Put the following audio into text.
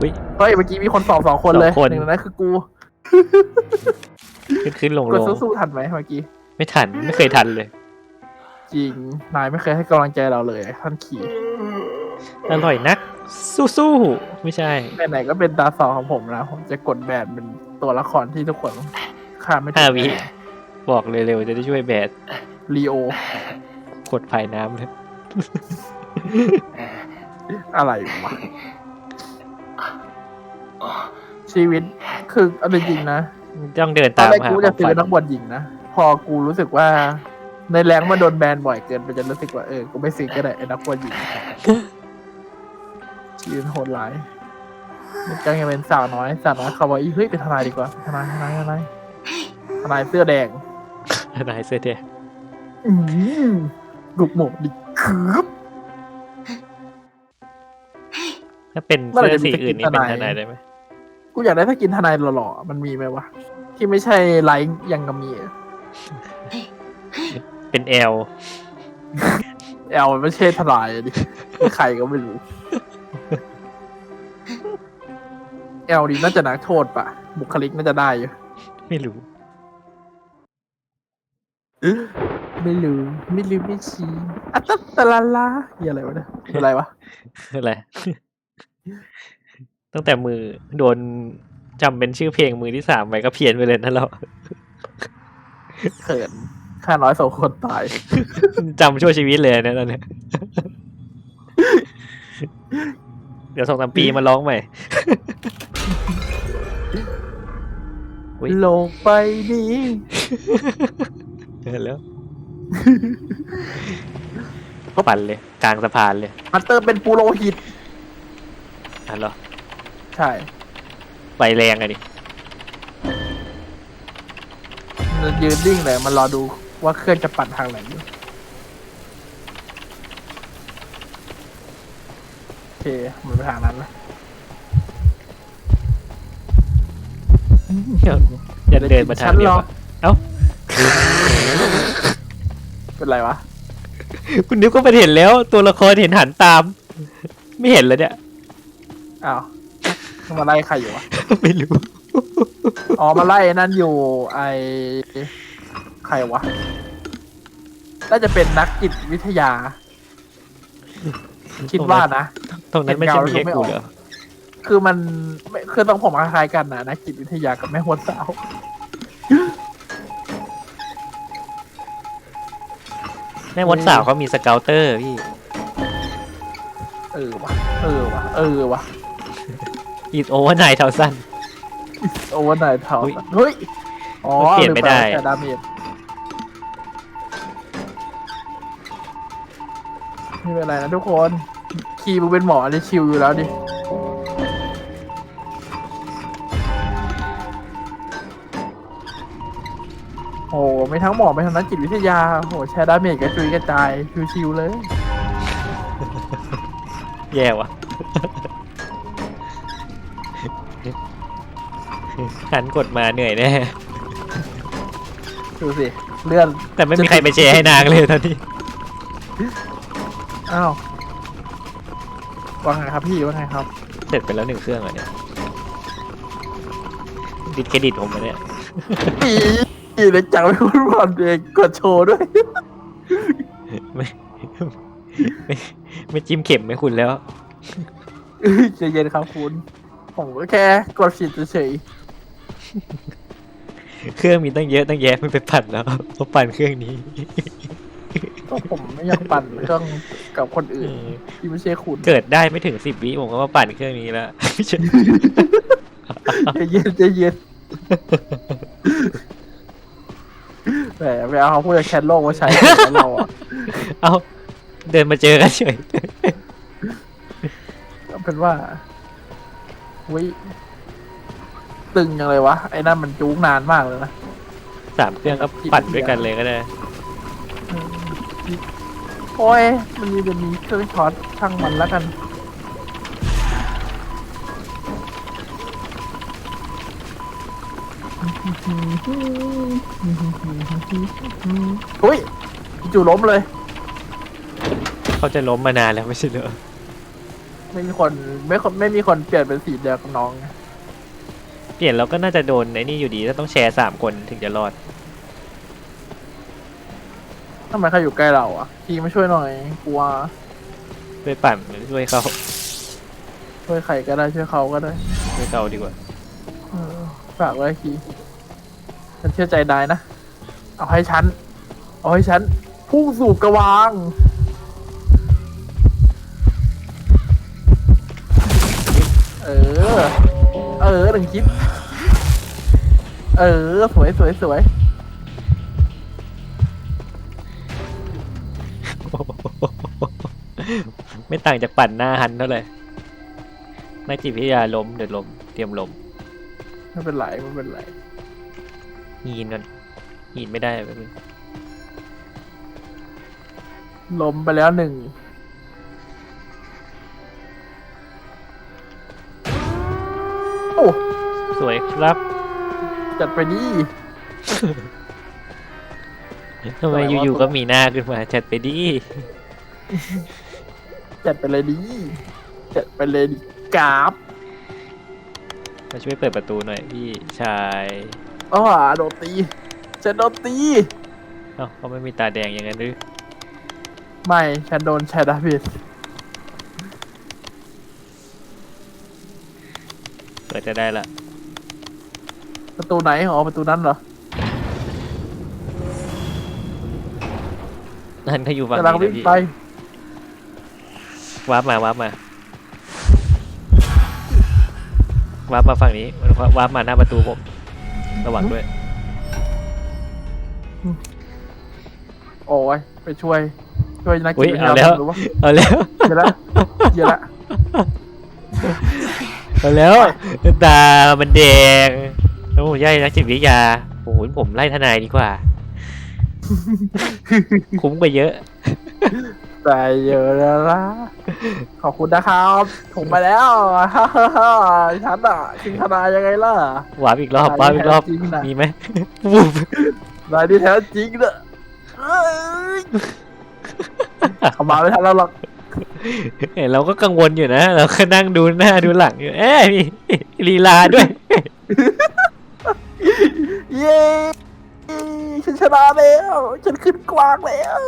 อุ๊ยเฮ้ยเมื่อกี้มีคนสอบสองคนเลยสองคน หนึ่งในนั้นคือกูขึ้นขึ้นลงกลดงสู้ๆทันไหมเมื่อกี้ไม่ทันไม่เคยทันเลยจริงนายไม่เคยให้กำลังใจเราเลยท่านขี่อร่อยนัก สู้ๆไม่ใช่ ไหนๆก็เป็นตาสองของผมนะผมจะกดแบนเป็นตัวละครที่ทุกคนข้ามไม่ถึห้างวิ บอกเร็วๆจะได้ช่วยแบดลีโอกดภายน้ำเลย อะไรวะชีวิตคือเอาจริงๆนะต้องเดินตอนตามแรกหากูควาจะมซื้ฝัอนนักบอลหญิงนะ พอกูรู้สึกว่า ในแรงมันโดนแบนบ่อยเกินไปจะรู้สึกว่าเออกูไม่ซื้อก็ได้ไอ้นักบอลหญิงชีวิตโหดร้ายมันก็ยังเป็นสาวน้อยสาวน้อยคาวาอีเฮ้ยเป็นทนายดีกว่าทนายทนายทนายทนายเสื้อแดง นายเสื้อแดงอืมกุกหมกดิคืบ ถ้าเป็นเมื่อไหร่เสื้อจะมีสีอื่นนี่สกิเป็นนทนายทนายได้ไหมกูอยากได้ถ้ากินทนายหล่อๆมันมีไหมวะที่ไม่ใช่ไลท์ยังกามีอะเป็นแอลแอลมันไม่ใช่ทนายอะดิใครก็ไม่รู้แอลดีน่าจะนักโทษปะบุคลิกน่าจะได้อยู่ไม่รู้ไม่รู้ไม่รู้ไม่ชี้อัตตะตะลาลาเหียอะไรวะเนี่ยเป็นอะไรวะอะไร ตั้งแต่มือโดนจำเป็นชื่อเพลงมือที่สามไปก็เพี้ยนไปเลยนะเราเขินข้าน้อยโสคนตายจำชั่วชีวิตเลยนะตอนเนี้ยเดี๋ยวสองสามปีมาร้องใหม่ อุ๊ยโลกไปนี้ เห็นแล้วปั่นเลย กลางสะพานเลยมันเติมเป็นปูโรหิต อะเหรอใช่ ไฟแรงอะดิมันยืนนิ่งเลยมันรอดูว่าเครื่องจะปั่นทางไหนอยู่โอเคมันไปทางนั้นนะอย่าเดินมาทางเดียวอะเอ้าเป็นไรวะ คุณนิวก็ไปเห็นแล้ว ตัวละครเห็นหันตาม ไม่เห็นเลยเนี่ย อ้าวมาไล่ใครอยู่วะ ไม่รู้ อ๋อมาไล่นั่นอยู่ไอใครวะ น่าจะเป็นนักจิตวิทยา คิดว่านะ ตรงนั้นไม่ใช่มีแค่กูเหรอ คือมันไม่คือต้องผมคล้ายๆกันนะนักจิตวิทยากับแม่หัวสาว แม่มดสาวเขามีสเกลเตอร์พี่ เออวะเออวะเออวะ อีทโอเวอร์ไนท์เทาสั้น โอเวอร์ไนท์เทาอุ๊ยเฮ้ย อ๋อเปลี่ยนไม่ได้ลืปว่าใช้ดาเมจไม่เป็นไรนะทุกคน คีย์มึงเป็นหมอเลยชิวอยู่แล้วดิ โอ้ไม่ทั้งหมอไม่ทั้งนักจิตวิทยา โหแชร์ดาเมจกระจุยกระจายชิวๆเลย แย่ว่ะ หันกดมาเหนื่อยแน่ดูสิเลื่อนแต่ไม่มีใครไปแชร์ให้นางเลยตอนนี้อ้าวว่าไงครับพี่ว่าไงครับ เสร็จไปแล้วหนึ่งเครื่องเหรอเนี่ยดิดเครดิตผมมาเนี่ยอีอีเลยจังไม่พูดความเองกดโชว์ด้วยไม่ไม่ไม่จิ้มเข็มไม่คุณแล้วใจเย็นครับคุณผมก็แค่กดผิดเฉย เครื่องมีตั้งเยอะตั้งแยะไม่ไปปั่นแล้วเพราะปั่นเครื่องนี้ๆก็ผมไม่อยากปั่นเครื่องกับคนอื่นที่ไม่ใช่คุณเกิดได้ไม่ถึงสิบวิผมก็มาปั่นเครื่องนี้แล้วไม่ใช่ใจเย็นใจเย็นแหมไม่เอาเขาพูดจะแคทโลกมาใช้ของเราอะเอาเดินมาเจอกันเฉยเอาเป็นว่าวิ ตึงยังเลยวะไอ้นั่นมันจูงนานมากเลยนะสามเครื่องก็ปั่นด้วยกันเลยก็ได้ โอ้ยมันมีจะมีเครื่องช็อตช่างมันแล้วกัน อุ้ยจู่ล้มเลย เขาจะล้มมานานแล้วไม่ใช่เหรอไม่มีคนไม่คนไม่มีคนเปลี่ยนเป็นสีเดียวกับน้องไง เปลี่ยนเราก็น่าจะโดนไอ้นี่อยู่ดีถ้าต้องแชร์สามคนถึงจะรอด ทำไมเขาอยู่ใกล้เราอะทีมาช่วยหน่อยกลัวช่วยปั่นหรือช่วยเขาช่วยใครก็ได้ช่วยเขาก็ได้ช่วยเขาดีกว่า เออฝากไว้คีฉันเชื่อใจนายนะ เอาให้ฉัน เอาให้ฉันพุ่งสู่กระวาง เออ เออหนึ่งคิดเออ สวยสวยสวยไม่ต่างจากปั่นหน้าหันเท่าไหร่นักจิตวิทยาล้มเดี๋ยวล้มเตรียมล้มไม่เป็นไรไม่เป็นไรหีนกันหีนไม่ได้แป๊บนึงล้มไปแล้วหนึ่ง สวยครับจัดไปดีทำไมสวยว่ะอยู่ๆก็มีหน้าขึ้นมาจัดไปดิจัดไปเลยดีจัดไปเลยดีกราบมาช่วยเปิดประตูหน่อยพี่ชายอ๋อโดนตีฉันโดนตีเอ้าเขาไม่มีตาแดงอย่างนั้นหรือไม่ฉันโดนแชร์ดาบิสเปิดจะได้ละ ประตูไหนอ๋อประตูนั้นเหรอนั่นเขาอยู่ฝั่งกำลังนี้วิ่นะงพี่ไปวาร์ปมาวาร์ปมาวาร์ปมาฝั่งนี้มันวาร์ปมาหน้าประตูผมระวังด้วยโอ้ยไปช่วย ช่วยนักอุ๊จิยตวิทเอายาแล้วหรือว่าเอาแล้วเยอะละเยอะละเอาแล้วตามันแดง แล้วผมย่ายนักจิตวิทยาโอ้โหผมไล่ทนายดีกว่า คุ้มกว่าเยอะแต่เยอะแล้วละขอบคุณนะครับ ผมไปแล้วฮ่าฮ่าฮ่าฉันอะชิงทนายยังไงล่ะวาร์ปอีกรอบวาร์ปอีกรอบจริงนะมีไหมวูบนายที่แท้จริงเนอะเอ้ยเขามาไม่ทันแล้วหรอกเห็นเราก็กังวลอยู่นะ เราก็นั่งดูหน้าดูหลังอยู่ เอ๊ะมีลีลาด้วย เย้ ฉันชนะแล้ว ฉันขึ้นกวางแล้ว